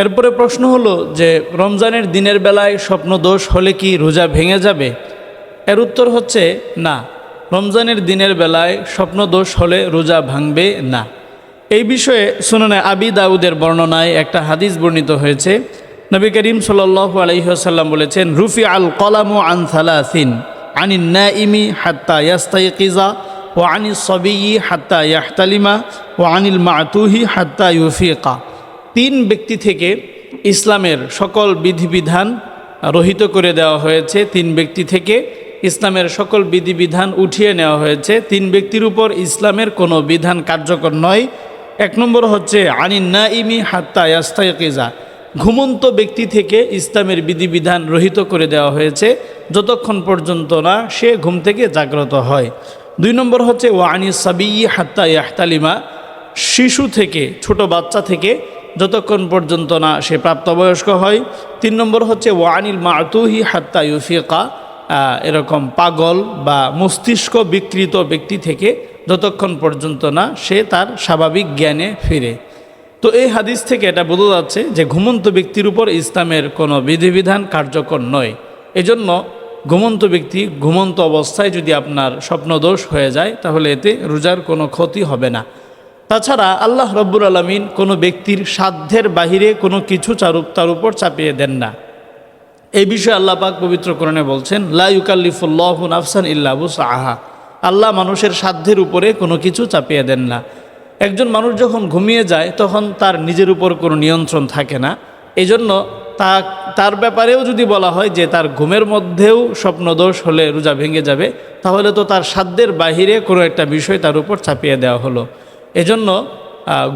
এরপরে প্রশ্ন হলো যে, রমজানের দিনের বেলায় স্বপ্নদোষ হলে কি রোজা ভেঙে যাবে? এর উত্তর হচ্ছে না। রমজানের দিনের বেলায় স্বপ্নদোষ হলে রোজা ভাঙবে না। এই বিষয়ে শুনানে আবি দাউদের বর্ণনায় একটা হাদিস বর্ণিত হয়েছে। নবী করিম সাল্লাহ আলহিহাসাল্লাম বলেছেন রুফি আল কলামু আন সালাসিন, আনিন নাইমি হাত্তা ইয়াস্তাইকিজা ও আনি সবিই হাত্তা ইয়াহতালিমা ও আনিল মাতুহি হাত্তা ইউফিকা। তিন ব্যক্তি থেকে ইসলামের সকল বিধিবিধান রহিত করে দেওয়া হয়েছে। তিন ব্যক্তি থেকে ইসলামের সকল বিধিবিধান উঠিয়ে নেওয়া হয়েছে। তিন ব্যক্তির উপর ইসলামের কোনো বিধান কার্যকর নয়। এক নম্বর হচ্ছে, আনিন নাইমি হাত্তা ইয়াস্তাইকিজা ঘুমন্ত ব্যক্তি থেকে ইসলামের বিধিবিধান রহিত করে দেওয়া হয়েছে। যতক্ষণ পর্যন্ত না সে ঘুম থেকে জাগ্রত হয়। দুই নম্বর হচ্ছে ওয়ানি সাবি হাত্তা ইয়াহতালিমা। শিশু থেকে, ছোট বাচ্চা থেকে যতক্ষণ পর্যন্ত না সে প্রাপ্তবয়স্ক হয়। তিন নম্বর হচ্ছে, ওয়ানিল মাতুহি হাত্তা ইউফিকা। এরকম পাগল বা মস্তিষ্ক বিকৃত ব্যক্তি থেকে যতক্ষণ পর্যন্ত না সে তার স্বাভাবিক জ্ঞানে ফিরে। তো এই হাদিস থেকে এটা বোঝা যাচ্ছে যে ঘুমন্ত ব্যক্তির উপর ইসলামের কোনো বিধিবিধান কার্যকর নয়। এজন্য ঘুমন্ত ব্যক্তি ঘুমন্ত অবস্থায় যদি আপনার স্বপ্নদোষ হয়ে যায়, তাহলে এতে রোজার কোনো ক্ষতি হবে না। তাছাড়া আল্লাহ রব্বুর আলমিন কোনো ব্যক্তির সাধ্যের বাহিরে কোনো কিছু চারু তার উপর চাপিয়ে দেন না। এই বিষয়ে আল্লাহ পাক পবিত্র কোরআনে বলছেন, লা ইউকাল্লিফুল্লাহ নাফসান ইল্লাবু আহা আল্লাহ মানুষের সাধ্যের উপরে কোনো কিছু চাপিয়ে দেন না। একজন মানুষ যখন ঘুমিয়ে যায়, তখন তার নিজের উপর কোনো নিয়ন্ত্রণ থাকে না। এই জন্য তা তার ব্যাপারেও যদি বলা হয় যে তার ঘুমের মধ্যেও স্বপ্নদোষ হলে রোজা ভেঙে যাবে, তাহলে তো তার সাধ্যের বাহিরে কোনো একটা বিষয় তার উপর চাপিয়ে দেওয়া হলো। এজন্য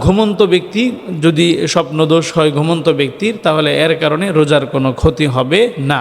ঘুমন্ত ব্যক্তি যদি স্বপ্নদোষ হয় ঘুমন্ত ব্যক্তির, তাহলে এর কারণে রোজার কোনো ক্ষতি হবে না।